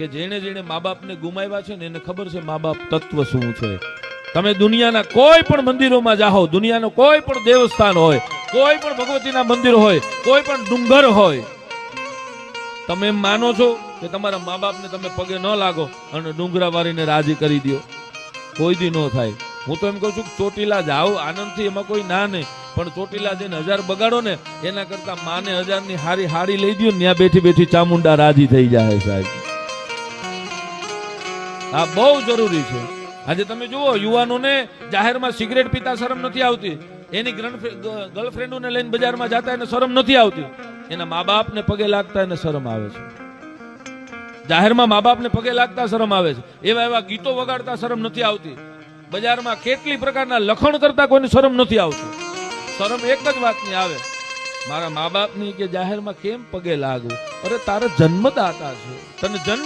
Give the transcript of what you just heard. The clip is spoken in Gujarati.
કે જેણે જેણે મા બાપને ગુમાવ્યા છે ને એને ખબર છે મા બાપ તત્વ શું છે? તમે દુનિયાના કોઈ પણ મંદિરોમાં જાઓ, દુનિયાનો કોઈ પણ દેવસ્થાન હોય, કોઈ પણ ભગવતીના મંદિર હોય, કોઈ પણ ડુંગર હોય, તમે એમ માનો છો કે તમારા મા બાપને તમે પગે ન લાગો અને ડુંગરા વાળીને રાજી કરી દો. કોઈ દી ન થાય. હું તો એમ કહું છું ચોટીલા જાઓ, આનંદથી એમાં કોઈ ના નહીં પણ ચોટીલા જઈને હજાર બગાડો ને, એના કરતા માને હજારની હારી હારી લઈ દો ને ત્યાં બેઠી બેઠી ચામુંડા રાજી થઈ જાય સાહેબ. આ બહુ જરૂરી છે. આજે તમે જુઓ, યુવાનોને જાહેરમાં સિગરેટ પીતા શરમ નથી આવતી. એની ગર્લફ્રેન્ડોને લઈને બજારમાં જતા એને શરમ નથી આવતી. એના મા બાપને પગે લાગતા એને શરમ આવે છે. જાહેરમાં મા બાપને પગે લાગતા શરમ આવે છે. એવા એવા ગીતો વગાડતા શરમ નથી આવતી. બજારમાં કેટલી પ્રકારના લખણ કરતા કોઈને શરમ નથી આવતી. શરમ એક જ વાતની આવે. મારા મા બાપની કે જાહેરમાં કેમ પગે લાગવું? અરે તારા જન્મદાતા છે. તને જન્મ